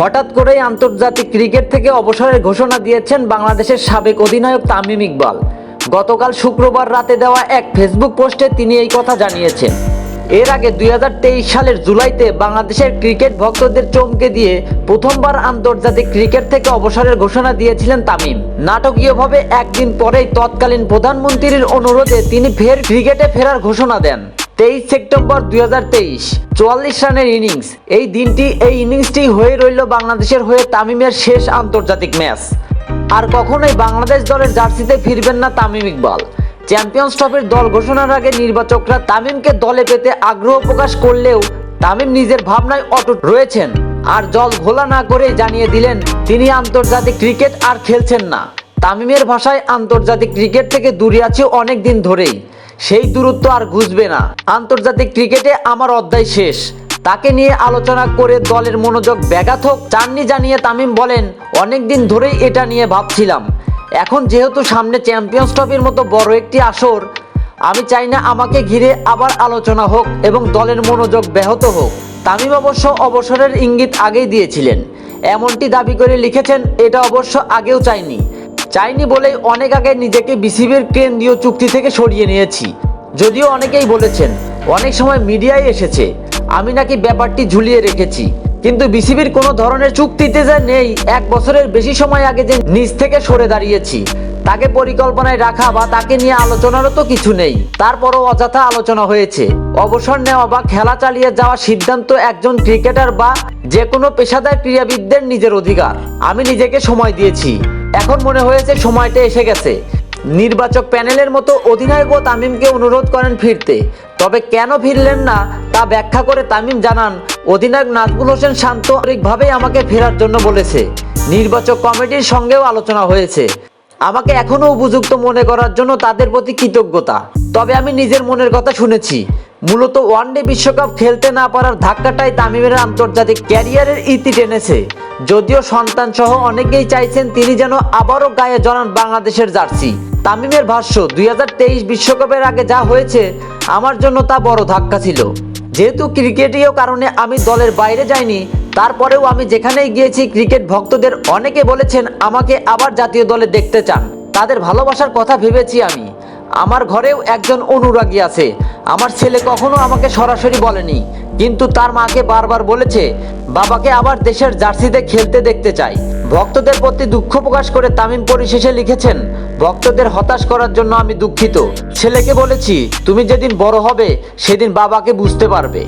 হঠাৎ করেই আন্তর্জাতিক ক্রিকেট থেকে অবসরের ঘোষণা দিয়েছেন বাংলাদেশের সাবেক অধিনায়ক তামিম ইকবাল। গতকাল শুক্রবার রাতে দেওয়া এক ফেসবুক পোস্টে তিনি এই কথা জানিয়েছেন। এর আগে দুই হাজার তেইশ সালের জুলাইতে বাংলাদেশের ক্রিকেট ভক্তদের চমকে দিয়ে প্রথমবার আন্তর্জাতিক ক্রিকেট থেকে অবসরের ঘোষণা দিয়েছিলেন তামিম। নাটকীয়ভাবে একদিন পরেই তৎকালীন প্রধানমন্ত্রীর অনুরোধে তিনি ফের ক্রিকেটে ফেরার ঘোষণা দেন। তেইশ সেপ্টেম্বর দুই চুয়াল্লিশ রানের ইনিংস। এই দিনটি, এই ইনিংসটি হয়ে রইল বাংলাদেশের হয়ে তামিমের শেষ আন্তর্জাতিক ম্যাচ। আর কখনোই বাংলাদেশ দলের জার্সিতে ফিরবেন না তামিম ইকবাল। চ্যাম্পিয়ন্স ট্রফির দল ঘোষণার আগে নির্বাচকরা তামিমকে দলে পেতে আগ্রহ প্রকাশ করলেও তামিম নিজের ভাবনায় অটুট রয়েছেন। আর জল ঘোলা না করে জানিয়ে দিলেন, তিনি আন্তর্জাতিক ক্রিকেট আর খেলছেন না। তামিমের ভাষায় আন্তর্জাতিক ক্রিকেট থেকে দূরে আছে অনেক দিন ধরেই। সেই দূরত্ব আর ঘুষবে না। আন্তর্জাতিক ক্রিকেটে আমার অধ্যায় শেষ। তাকে নিয়ে আলোচনা করে দলের মনোযোগ ব্যাঘাত হোক, চাননি জানিয়ে তামিম বলেন অনেক দিন ধরেই এটা নিয়ে ভাবছিলাম। এখন যেহেতু সামনে চ্যাম্পিয়ন্স ট্রফির মতো বড় একটি আসর, আমি চাই না আমাকে ঘিরে আবার আলোচনা হোক এবং দলের মনোযোগ ব্যাহত হোক। তামিম অবশ্য অবসরের ইঙ্গিত আগেই দিয়েছিলেন। এমনটি দাবি করে লিখেছেন, এটা অবশ্য আগেও চাইনি। চাইনি বলেই অনেক আগে নিজেকে বিসিবির কেন্দ্রীয় চুক্তি থেকে সরিয়ে নিয়েছি। যদিও অনেকেই বলেছেন, অনেক সময় মিডিয়ায় এসেছে, আমি নাকি ব্যাপারটি ঝুলিয়ে রেখেছি। কিন্তু বিসিবির কোনো ধরনের চুক্তিতে যে নেই, এক বছরের বেশি সময় আগে যে নিজ থেকে সরে দাঁড়িয়েছি, তাকে পরিকল্পনায় রাখা বা তাকে নিয়ে আলোচনারও তো কিছু নেই। তারপরও অযথা আলোচনা হয়েছে। অবসর নেওয়া বা খেলা চালিয়ে যাওয়া সিদ্ধান্ত একজন ক্রিকেটার বা যে কোনো পেশাদার ক্রীড়াবিদদের নিজের অধিকার। আমি নিজেকে সময় দিয়েছি। এখন মনে হয়েছে সময়টা এসে গেছে। নির্বাচক প্যানেলের মতো অধিনায়কও তামিমকে অনুরোধ করেন ফিরতে। তবে কেন ফিরলেন না তা ব্যাখ্যা করে তামিম জানান, অধিনায়ক নাজমুল হোসেন শান্ত ভাবেই আমাকে ফেরার জন্য বলেছে। নির্বাচক কমিটির সঙ্গেও আলোচনা হয়েছে। আমাকে এখনও উপযুক্ত মনে করার জন্য তাদের প্রতি কৃতজ্ঞতা। তবে আমি নিজের মনের কথা শুনেছি। মূলত ওয়ানডে বিশ্বকাপ খেলতে না পারার ধাক্কাটাই তামিমের আন্তর্জাতিক ক্যারিয়ারের ইতি টেনেছে। যদিও সন্তান সহ অনেকেই চাইছেন তিনি যেন আবারও গায়ে জড়ান বাংলাদেশের জার্সি। তামিমের ভাষ্য, দুই বিশ্বকাপের আগে যা হয়েছে, আমার জন্য তা বড় ধাক্কা ছিল। যেহেতু ক্রিকেটীয় কারণে আমি দলের বাইরে যাইনি, তারপরেও আমি যেখানেই গিয়েছি, ক্রিকেট ভক্তদের অনেকে বলেছেন আমাকে আবার জাতীয় দলে দেখতে চান। তাদের ভালোবাসার কথা ভেবেছি আমি। আমার ঘরেও একজন অনুরাগী আছে। আমার ছেলে কখনো আমাকে সরাসরি বলেনি, কিন্তু তার মাকে বারবার বলেছে, বাবাকে আবার দেশের জার্সিতে খেলতে দেখতে চাই। ভক্তদের প্রতি দুঃখ প্রকাশ করে তামিম পরিশেষে লিখেছেন, ভক্তদের হতাশ করার জন্য আমি দুঃখিত। ছেলেকে বলেছি, তুমি যেদিন বড় হবে, সেদিন বাবাকে বুঝতে পারবে।